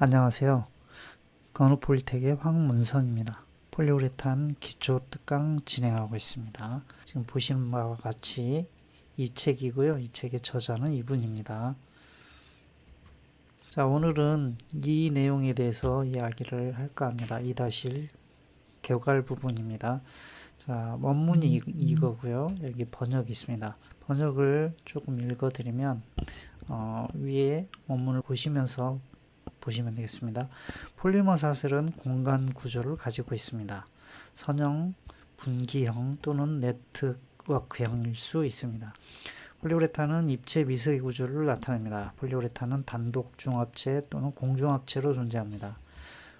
안녕하세요. 건우폴리텍의 황문선입니다. 폴리우레탄 기초 특강 진행하고 있습니다. 지금 보시는 바와 같이 이 책이고요. 이 책의 저자는 이분입니다. 자, 오늘은 이 내용에 대해서 이야기를 할까 합니다. 2-1 개괄 부분입니다. 자, 원문이 이- 이거고요. 여기 번역이 있습니다. 번역을 조금 읽어드리면 어, 위에 원문을 보시면서 보시면 되겠습니다. 폴리머 사슬은 공간 구조를 가지고 있습니다. 선형, 분기형 또는 네트워크형일 수 있습니다. 폴리우레탄은 입체 미세기 구조를 나타냅니다. 폴리우레탄은 단독 중합체 또는 공중합체로 존재합니다.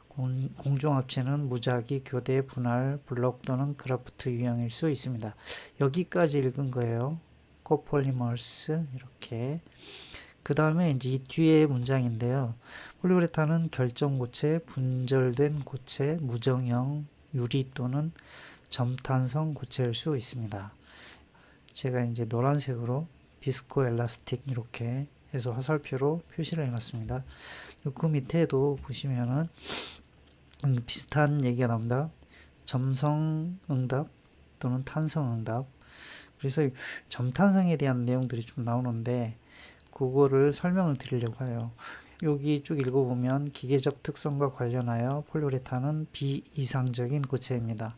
공, 공중합체는 무작위, 교대, 분할, 블록 또는 크라프트 유형일 수 있습니다. 여기까지 읽은 거예요. 코폴리머스 이렇게 그 다음에 이제 이 뒤에 문장인데요. 폴리우레탄은 결정 고체, 분절된 고체, 무정형, 유리 또는 점탄성 고체일 수 있습니다. 제가 이제 노란색으로 비스코 엘라스틱 이렇게 해서 화살표로 표시를 해놨습니다. 그 밑에도 보시면은 음, 비슷한 얘기가 나옵니다. 점성 응답 또는 탄성 응답. 그래서 이 점탄성에 대한 내용들이 좀 나오는데 그거를 설명을 드리려고 해요. 여기 쭉 읽어보면 기계적 특성과 관련하여 폴리우레탄은 비이상적인 고체입니다.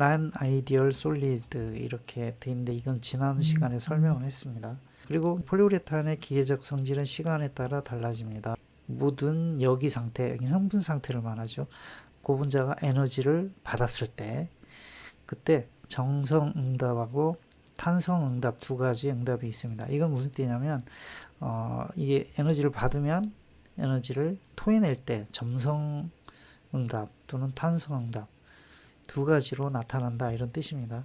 non ideal solid 이렇게 돼 있는데 이건 지난 시간에 설명을 했습니다. 그리고 폴리우레탄의 기계적 성질은 시간에 따라 달라집니다. 묻은 여기 상태, 여기는 흥분 상태를 말하죠. 고분자가 에너지를 받았을 때 그때 정성 응답하고 탄성 응답 두 가지 응답이 있습니다. 이건 무슨 뜻이냐면 어, 이게 에너지를 받으면 에너지를 토해낼 때 점성 응답 또는 탄성 응답 두 가지로 나타난다 이런 뜻입니다.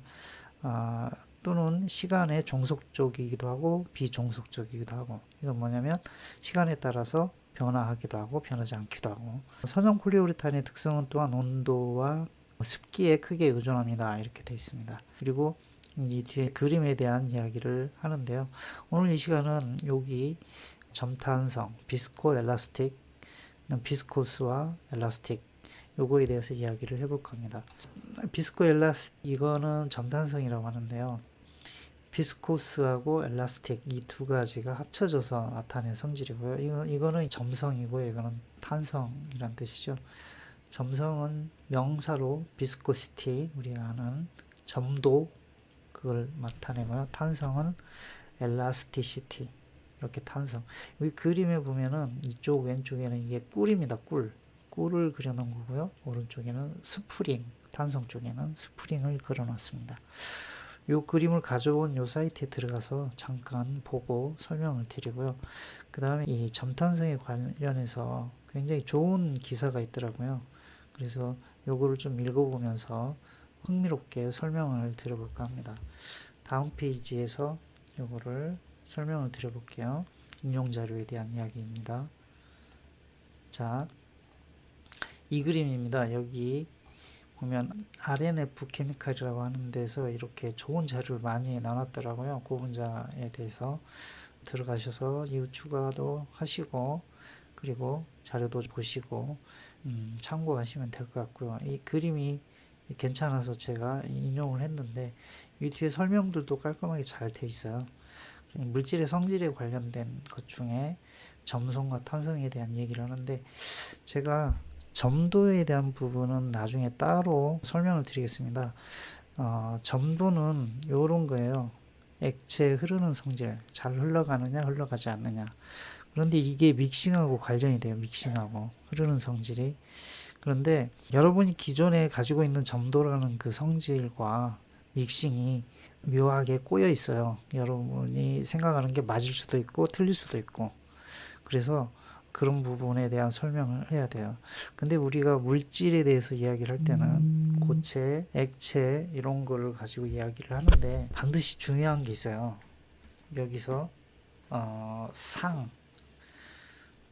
아, 또는 시간의 종속적이기도 하고 비종속적이기도 하고 이건 뭐냐면 시간에 따라서 변화하기도 하고 변하지 않기도 하고 선형 폴리우레탄의 특성은 또한 온도와 습기에 크게 의존합니다 이렇게 되어 있습니다. 그리고 이 뒤에 그림에 대한 이야기를 하는데요. 오늘 이 시간은 여기 점탄성, 비스코 엘라스틱, 비스코스와 엘라스틱 요거에 대해서 이야기를 해볼 겁니다. 비스코 엘라스 이거는 점탄성이라고 하는데요. 비스코스하고 엘라스틱 이 두 가지가 합쳐져서 나타낸 성질이고요. 이거, 이거는 점성이고 이거는 탄성이란 뜻이죠. 점성은 명사로 비스코시티 우리가 아는 점도 그걸 나타내고요. 탄성은 엘라스티시티 이렇게 탄성. 여기 그림에 보면은 이쪽 왼쪽에는 이게 꿀입니다. 꿀. 꿀을 그려놓은 거고요. 오른쪽에는 스프링. 탄성 쪽에는 스프링을 그려놨습니다. 이 그림을 가져온 요 사이트에 들어가서 잠깐 보고 설명을 드리고요. 그 다음에 이 점탄성에 관련해서 굉장히 좋은 기사가 있더라고요. 그래서 요거를 좀 읽어보면서 흥미롭게 설명을 드려볼까 합니다. 다음 페이지에서 요거를 설명을 드려볼게요. 인용 자료에 대한 이야기입니다. 자, 이 그림입니다. 여기 보면 RNF 케미칼이라고 하는 데서 이렇게 좋은 자료를 많이 나눴더라고요. 고분자에 대해서 들어가셔서 이후 추가도 하시고 그리고 자료도 보시고 음, 참고하시면 될 것 같고요. 이 그림이 괜찮아서 제가 인용을 했는데 이 뒤에 설명들도 깔끔하게 잘돼 있어요. 물질의 성질에 관련된 것 중에 점성과 탄성에 대한 얘기를 하는데 제가 점도에 대한 부분은 나중에 따로 설명을 드리겠습니다. 어, 점도는 이런 거예요. 액체 흐르는 성질, 잘 흘러가느냐, 흘러가지 않느냐. 그런데 이게 믹싱하고 관련이 돼요. 믹싱하고 흐르는 성질이. 그런데 여러분이 기존에 가지고 있는 점도라는 그 성질과 믹싱이 묘하게 꼬여 있어요. 여러분이 생각하는 게 맞을 수도 있고 틀릴 수도 있고. 그래서 그런 부분에 대한 설명을 해야 돼요. 근데 우리가 물질에 대해서 이야기를 할 때는 고체, 액체 이런 거를 가지고 이야기를 하는데 반드시 중요한 게 있어요. 여기서 어, 상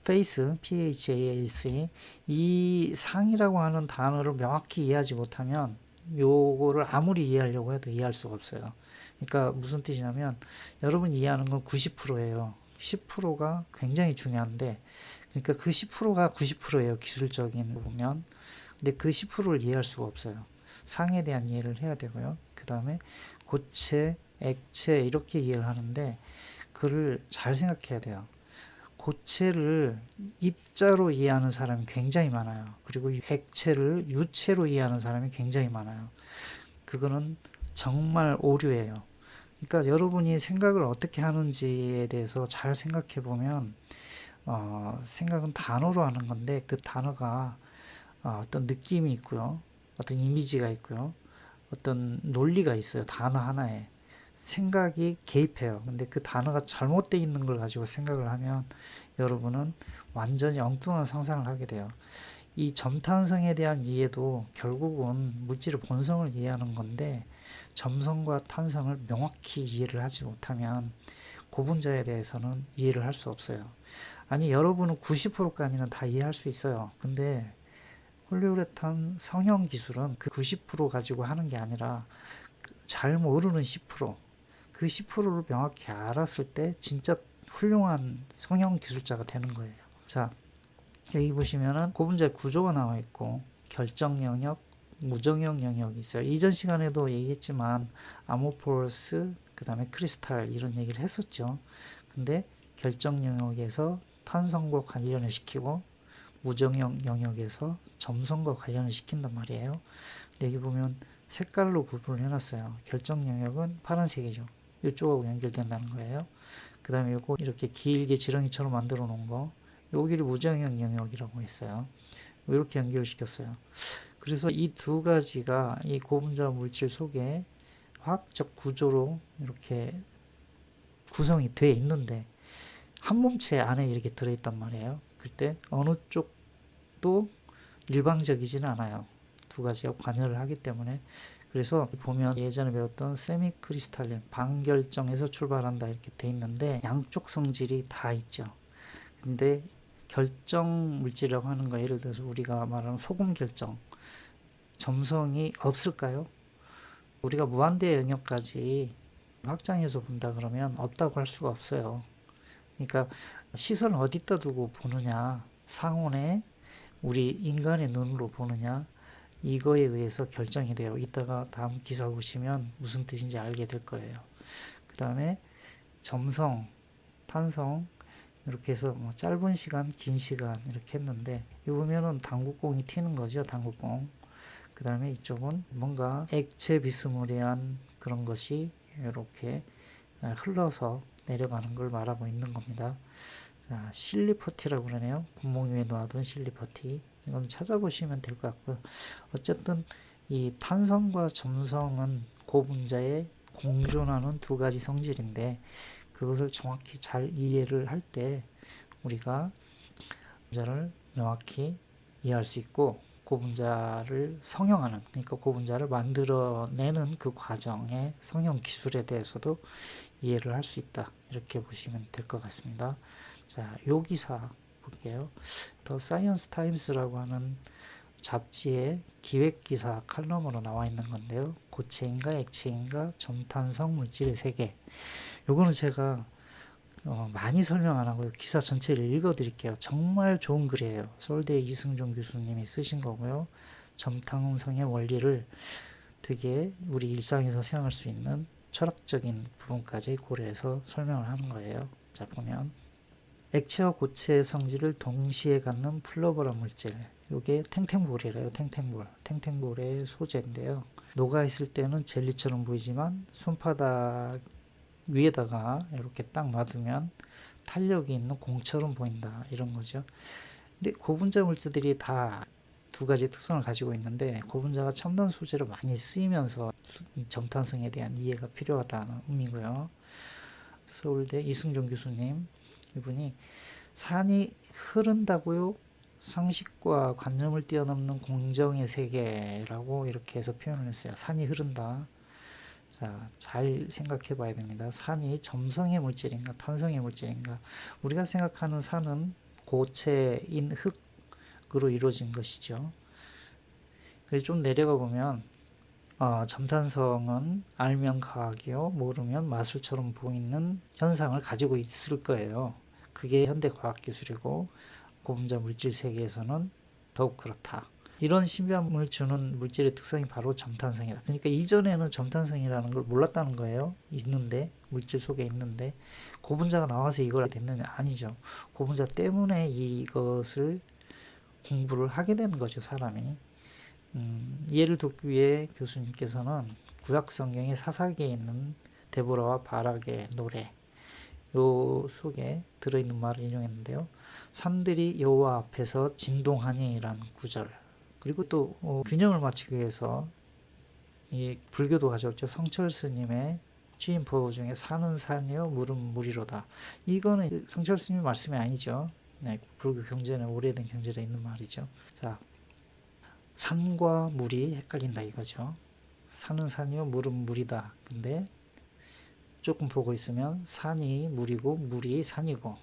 페이스, PHAAC 이 상이라고 하는 단어를 명확히 이해하지 못하면 요거를 아무리 이해하려고 해도 이해할 수가 없어요. 그러니까 무슨 뜻이냐면 여러분 이해하는 건 90%예요. 10%가 굉장히 중요한데 그러니까 그 10%가 90%예요. 기술적인 거 보면. 근데 그 10%를 이해할 수가 없어요. 상에 대한 이해를 해야 되고요. 그 다음에 고체, 액체 이렇게 이해를 하는데 그를 잘 생각해야 돼요. 고체를 입자로 이해하는 사람이 굉장히 많아요. 그리고 이 액체를 유체로 이해하는 사람이 굉장히 많아요. 그거는 정말 오류예요. 그러니까 여러분이 생각을 어떻게 하는지에 대해서 잘 생각해 보면 어, 생각은 단어로 하는 건데 그 단어가 어, 어떤 느낌이 있고요. 어떤 이미지가 있고요. 어떤 논리가 있어요. 단어 하나에. 생각이 개입해요. 근데 그 단어가 잘못되어 있는 걸 가지고 생각을 하면 여러분은 완전히 엉뚱한 상상을 하게 돼요. 이 점탄성에 대한 이해도 결국은 물질의 본성을 이해하는 건데 점성과 탄성을 명확히 이해를 하지 못하면 고분자에 대해서는 이해를 할 수 없어요. 아니 여러분은 90%까지는 다 이해할 수 있어요. 근데 폴리우레탄 성형 기술은 그 90% 가지고 하는 게 아니라 그잘 모르는 10%, 그 10%를 명확히 알았을 때 진짜 훌륭한 성형 기술자가 되는 거예요. 자, 여기 보시면은 고분자의 구조가 나와 있고 결정 영역, 무정형 영역이 있어요. 이전 시간에도 얘기했지만 아모포러스, 그 다음에 크리스탈 이런 얘기를 했었죠. 근데 결정 영역에서 탄성과 관련을 시키고 무정형 영역에서 점성과 관련을 시킨단 말이에요. 여기 보면 색깔로 구분을 해놨어요. 결정 영역은 파란색이죠. 이쪽하고 연결된다는 거예요. 그 다음에 요거 이렇게 길게 지렁이처럼 만들어 놓은 거 여기를 무정형 영역이라고 했어요. 이렇게 연결시켰어요. 그래서 이 두 가지가 이 고분자 물질 속에 화학적 구조로 이렇게 구성이 되어 있는데 한 몸체 안에 이렇게 들어있단 말이에요. 그때 어느 쪽도 일방적이지는 않아요. 두 가지가 관여를 하기 때문에 그래서 보면 예전에 배웠던 세미 크리스탈린 방결정에서 출발한다 이렇게 돼 있는데 양쪽 성질이 다 있죠. 근데 결정 물질이라고 하는 거 예를 들어서 우리가 말하는 소금 결정 점성이 없을까요? 우리가 무한대 영역까지 확장해서 본다 그러면 없다고 할 수가 없어요. 그러니까 시선을 어디다 두고 보느냐 상온에 우리 인간의 눈으로 보느냐 이거에 의해서 결정이 돼요. 이따가 다음 기사 보시면 무슨 뜻인지 알게 될 거예요. 그 다음에 점성, 탄성 이렇게 해서 뭐 짧은 시간, 긴 시간 이렇게 했는데 이 보면은 당구공이 튀는 거죠. 당구공. 그 다음에 이쪽은 뭔가 액체 비스무리한 그런 것이 이렇게 흘러서 내려가는 걸 말하고 있는 겁니다. 자, 실리퍼티라고 그러네요. 구멍 위에 놔둔 실리퍼티. 이건 찾아보시면 될 것 같고요. 어쨌든 이 탄성과 점성은 고분자에 공존하는 두 가지 성질인데 그것을 정확히 잘 이해를 할 때 우리가 분자를 명확히 이해할 수 있고 고분자를 성형하는 그러니까 고분자를 만들어내는 그 과정의 성형 기술에 대해서도 이해를 할 수 있다 이렇게 보시면 될 것 같습니다. 자, 요 기사 볼게요. 더 사이언스 타임스라고 하는 잡지의 기획 기사 칼럼으로 나와 있는 건데요. 고체인가 액체인가 점탄성 물질의 세계. 요거는 제가 어, 많이 설명 안 하고요. 기사 전체를 읽어 드릴게요. 정말 좋은 글이에요. 서울대 이승종 교수님이 쓰신 거고요. 점탄성의 원리를 되게 우리 일상에서 사용할 수 있는 철학적인 부분까지 고려해서 설명을 하는 거예요. 자, 보면 액체와 고체의 성질을 동시에 갖는 플러버란 물질. 이게 탱탱볼이래요. 탱탱볼. 탱탱볼의 소재인데요. 녹아 있을 때는 젤리처럼 보이지만 손바닥 위에다가 이렇게 딱 놔두면 탄력이 있는 공처럼 보인다. 이런 거죠. 근데 고분자 물질들이 다 두 가지 특성을 가지고 있는데 고분자가 첨단 소재로 많이 쓰이면서 점탄성에 대한 이해가 필요하다는 의미고요. 서울대 이승종 교수님 이분이 산이 흐른다고요? 상식과 관념을 뛰어넘는 공정의 세계라고 이렇게 해서 표현을 했어요. 산이 흐른다. 자, 잘 생각해 봐야 됩니다. 산이 점성의 물질인가, 탄성의 물질인가. 우리가 생각하는 산은 고체인 흙으로 이루어진 것이죠. 그래서 좀 내려가 보면, 어, 점탄성은 알면 과학이요, 모르면 마술처럼 보이는 현상을 가지고 있을 거예요. 그게 현대 과학 기술이고 고분자 물질 세계에서는 더욱 그렇다. 이런 신비함을 주는 물질의 특성이 바로 점탄성이다. 그러니까 이전에는 점탄성이라는 걸 몰랐다는 거예요. 있는데 물질 속에 있는데 고분자가 나와서 이걸 됐느냐 아니죠. 고분자 때문에 이것을 공부를 하게 되는 거죠, 사람이. 음, 이해를 돕기 위해 교수님께서는 구약 성경의 사사기에 있는 데보라와 바락의 노래 요 속에 들어있는 말을 인용했는데요. 산들이 여호와 앞에서 진동하니라는 구절 그리고 또 어, 균형을 맞추기 위해서 이 불교도 가져왔죠. 성철 스님의 취임포 중에 산은 산이요 물은 물이로다. 이거는 성철 스님 말씀이 아니죠. 네, 불교 경전에 오래된 경전에 있는 말이죠. 자, 산과 물이 헷갈린다 이거죠. 산은 산이요 물은 물이다. 근데 조금 보고 있으면 산이 물이고 물이 산이고.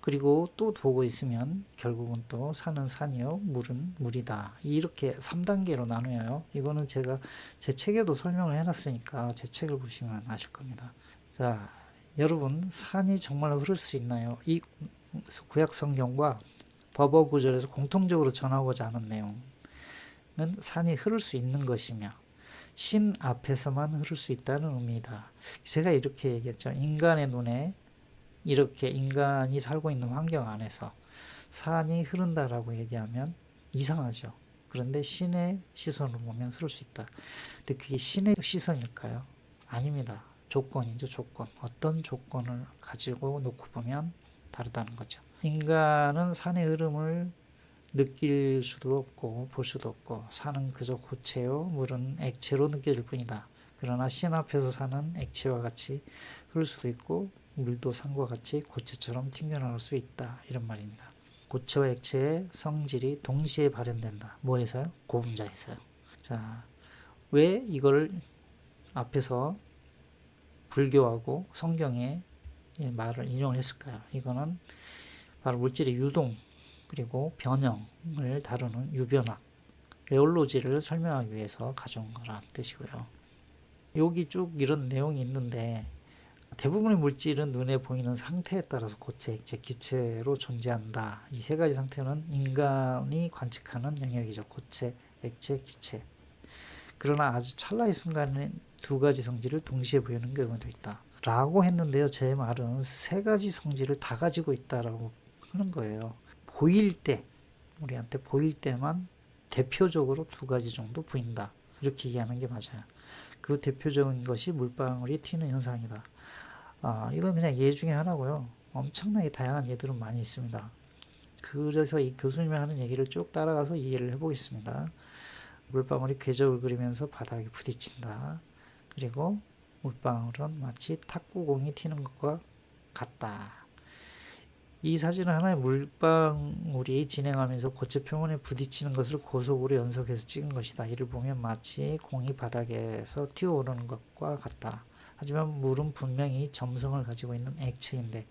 그리고 또 보고 있으면 결국은 또 산은 산이요 물은 물이다. 이렇게 3단계로 나누어요. 이거는 제가 제 책에도 설명을 해놨으니까 제 책을 보시면 아실 겁니다. 자 여러분 산이 정말로 흐를 수 있나요? 이 구약 성경과 법어 구절에서 공통적으로 전하고자 하는 내용은 산이 흐를 수 있는 것이며 신 앞에서만 흐를 수 있다는 의미다. 제가 이렇게 얘기했죠. 인간의 눈에 이렇게 인간이 살고 있는 환경 안에서 산이 흐른다라고 얘기하면 이상하죠. 그런데 신의 시선으로 보면 흐를 수 있다. 근데 그게 신의 시선일까요? 아닙니다. 조건이죠, 조건. 어떤 조건을 가지고 놓고 보면 다르다는 거죠. 인간은 산의 흐름을 느낄 수도 없고 볼 수도 없고 산은 그저 고체요 물은 액체로 느껴질 뿐이다. 그러나 신 앞에서 사는 액체와 같이 흐를 수도 있고 물도 산과 같이 고체처럼 튕겨나올 수 있다. 이런 말입니다. 고체와 액체의 성질이 동시에 발현된다. 뭐에서요? 고분자에서요. 자, 왜 이걸 앞에서 불교하고 성경의 말을 인용을 했을까요? 이거는 바로 물질의 유동 그리고 변형을 다루는 유변학, 레올로지를 설명하기 위해서 가져온 거란 뜻이고요. 여기 쭉 이런 내용이 있는데 대부분의 물질은 눈에 보이는 상태에 따라서 고체, 액체, 기체로 존재한다. 이 세 가지 상태는 인간이 관측하는 영역이죠. 고체, 액체, 기체. 그러나 아주 찰나의 순간에 두 가지 성질을 동시에 보이는 경우도 있다. 라고 했는데요. 제 말은 세 가지 성질을 다 가지고 있다라고 하는 거예요. 보일 때, 우리한테 보일 때만 대표적으로 두 가지 정도 보인다. 이렇게 얘기하는 게 맞아요. 그 대표적인 것이 물방울이 튀는 현상이다. 아, 이건 그냥 예 중에 하나고요. 엄청나게 다양한 예들은 많이 있습니다. 그래서 이 교수님이 하는 얘기를 쭉 따라가서 이해를 해보겠습니다. 물방울이 궤적을 그리면서 바닥에 부딪힌다. 그리고 물방울은 마치 탁구공이 튀는 것과 같다. 이 사진은 하나의 물방울이 진행하면서 고체 표면에 부딪히는 것을 고속으로 연속해서 찍은 것이다. 이를 보면 마치 공이 바닥에서 튀어오르는 것과 같다. 하지만 물은 분명히 점성을 가지고 있는 액체인데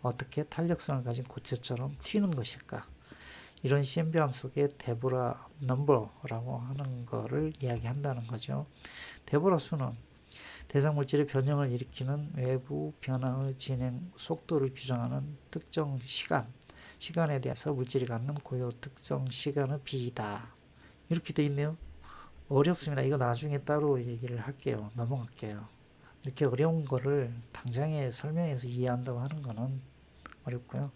어떻게 탄력성을 가진 고체처럼 튀는 것일까? 이런 신비함 속에 데보라 넘버라고 하는 거를 이야기한다는 거죠. 데보라 수는 대상 물질의 변형을 일으키는 외부 변화의 진행 속도를 규정하는 특정 시간, 시간에 대해서 물질이 갖는 고유 특정 시간의 비이다. 이렇게 돼 있네요. 어렵습니다. 이거 나중에 따로 얘기를 할게요. 넘어갈게요. 이렇게 어려운 거를 당장에 설명해서 이해한다고 하는 거는 어렵고요.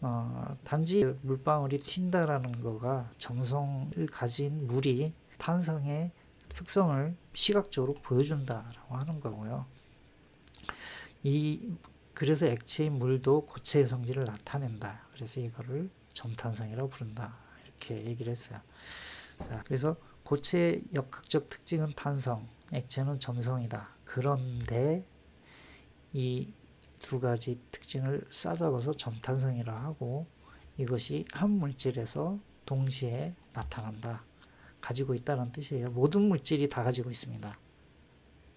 어, 단지 물방울이 튄다라는 거가 정성을 가진 물이 탄성의 특성을 시각적으로 보여준다라고 하는 거고요. 이 그래서 액체인 물도 고체의 성질을 나타낸다. 그래서 이거를 점탄성이라고 부른다. 이렇게 얘기를 했어요. 자, 그래서 고체의 역학적 특징은 탄성, 액체는 점성이다. 그런데 이 두 가지 특징을 싸잡아서 점탄성이라 하고 이것이 한 물질에서 동시에 나타난다. 가지고 있다는 뜻이에요. 모든 물질이 다 가지고 있습니다.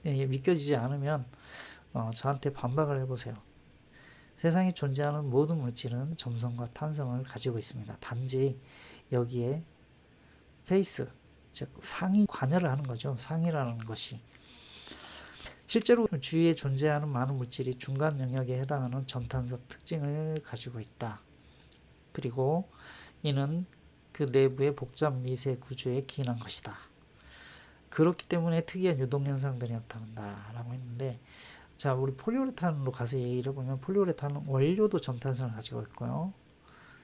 예, 믿겨지지 않으면 어, 저한테 반박을 해보세요. 세상에 존재하는 모든 물질은 점성과 탄성을 가지고 있습니다. 단지 여기에 페이스, 즉 상이 관여를 하는 거죠. 상이라는 것이 실제로 주위에 존재하는 많은 물질이 중간 영역에 해당하는 점탄석 특징을 가지고 있다. 그리고 이는 그 내부의 복잡 미세 구조에 기인한 것이다. 그렇기 때문에 특이한 유동 현상들이 나타난다라고 했는데 자 우리 폴리우레탄으로 가서 얘기를 해보면 폴리우레탄은 원료도 점탄성을 가지고 있고요.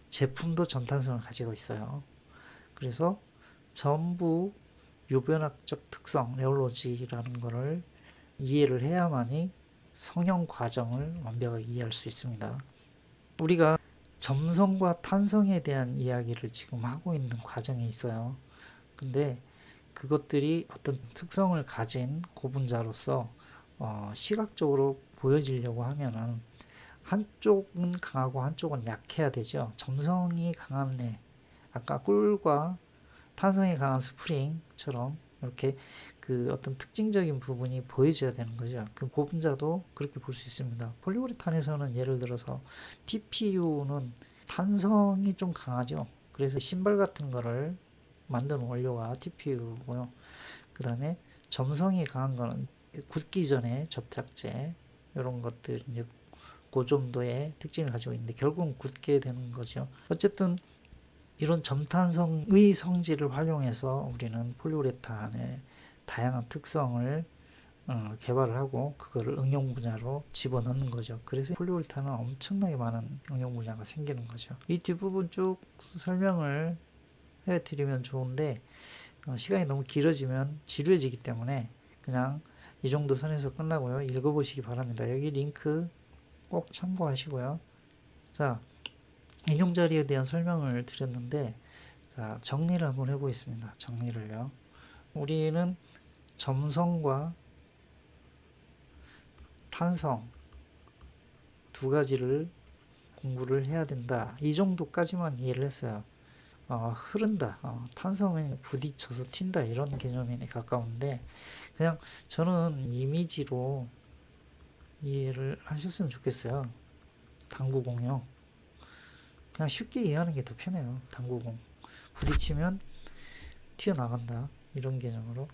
제품도 점탄성을 가지고 있어요. 그래서 전부 유변학적 특성, 레올로지라는 거를 이해를 해야만이 성형 과정을 완벽하게 이해할 수 있습니다. 우리가 점성과 탄성에 대한 이야기를 지금 하고 있는 과정에 있어요. 근데 그것들이 어떤 특성을 가진 고분자로서 어, 시각적으로 보여지려고 하면은 한쪽은 강하고 한쪽은 약해야 되죠. 점성이 강한 애, 아까 꿀과 탄성이 강한 스프링처럼 이렇게 그 어떤 특징적인 부분이 보여줘야 되는 거죠. 그 고분자도 그렇게 볼 수 있습니다. 폴리우레탄에서는 예를 들어서 TPU는 탄성이 좀 강하죠. 그래서 신발 같은 거를 만드는 원료가 TPU고요. 그 다음에 점성이 강한 거는 굳기 전에 접착제 이런 것들 이제 그 정도의 특징을 가지고 있는데 결국은 굳게 되는 거죠. 어쨌든 이런 점탄성의 성질을 활용해서 우리는 폴리우레탄의 다양한 특성을 어, 개발을 하고 그거를 응용 분야로 집어넣는 거죠. 그래서 폴리우레탄은 엄청나게 많은 응용 분야가 생기는 거죠. 이 뒷부분 쭉 설명을 해드리면 좋은데 어, 시간이 너무 길어지면 지루해지기 때문에 그냥 이 정도 선에서 끝나고요. 읽어보시기 바랍니다. 여기 링크 꼭 참고하시고요. 자, 인용 자리에 대한 설명을 드렸는데 자, 정리를 한번 해보겠습니다. 정리를요. 우리는 점성과 탄성 두 가지를 공부를 해야 된다. 이 정도까지만 이해를 했어요. 어, 흐른다. 어, 탄성은 부딪혀서 튄다. 이런 개념에 가까운데 그냥 저는 이미지로 이해를 하셨으면 좋겠어요. 당구공요. 그냥 쉽게 이해하는 게 더 편해요. 당구공. 부딪히면 튀어나간다. 이런 개념으로.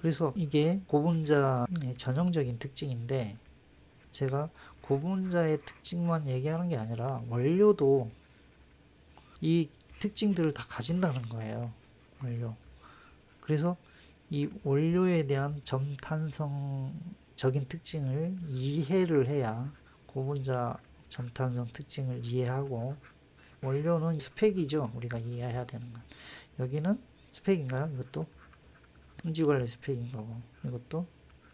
그래서 이게 고분자의 전형적인 특징인데 제가 고분자의 특징만 얘기하는 게 아니라 원료도 이 특징들을 다 가진다는 거예요. 원료. 그래서 이 원료에 대한 점탄성적인 특징을 이해를 해야 고분자 점탄성 특징을 이해하고 원료는 스펙이죠. 우리가 이해해야 되는 건. 여기는 스펙인가요? 이것도 품질 관리 스펙인 거고 이것도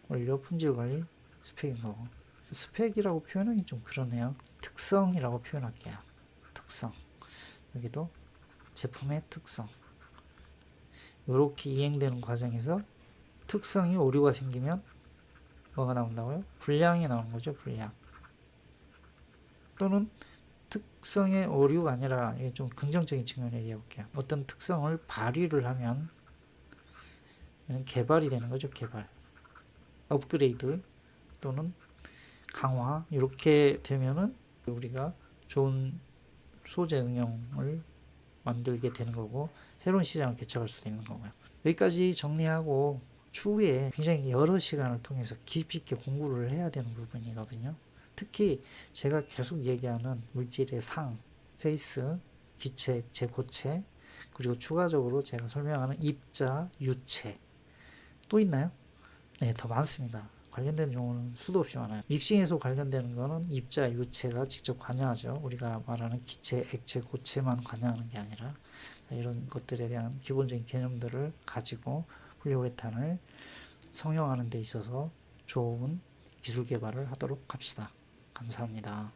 원료 품질 관리 스펙인 거고 스펙이라고 표현하기 좀 그러네요. 특성이라고 표현할게요. 특성. 여기도 제품의 특성. 이렇게 이행되는 과정에서 특성이 오류가 생기면 뭐가 나온다고요? 불량이 나오는 거죠, 불량. 또는 특성의 오류가 아니라 좀 긍정적인 측면에 얘기해 볼게요. 어떤 특성을 발휘를 하면 개발이 되는 거죠, 개발. 업그레이드 또는 강화 이렇게 되면은 우리가 좋은 소재 응용을 만들게 되는 거고 새로운 시장을 개척할 수도 있는 거고요. 여기까지 정리하고 추후에 굉장히 여러 시간을 통해서 깊이 있게 공부를 해야 되는 부분이거든요. 특히 제가 계속 얘기하는 물질의 상, 페이스, 기체, 액체, 고체, 그리고 추가적으로 제가 설명하는 입자, 유체 또 있나요? 네, 더 많습니다. 관련된 용어는 수도 없이 많아요. 믹싱에서 관련되는 거는 입자, 유체가 직접 관여하죠. 우리가 말하는 기체, 액체, 고체만 관여하는 게 아니라 이런 것들에 대한 기본적인 개념들을 가지고 폴리우레탄을 성형하는 데 있어서 좋은 기술 개발을 하도록 합시다. 감사합니다.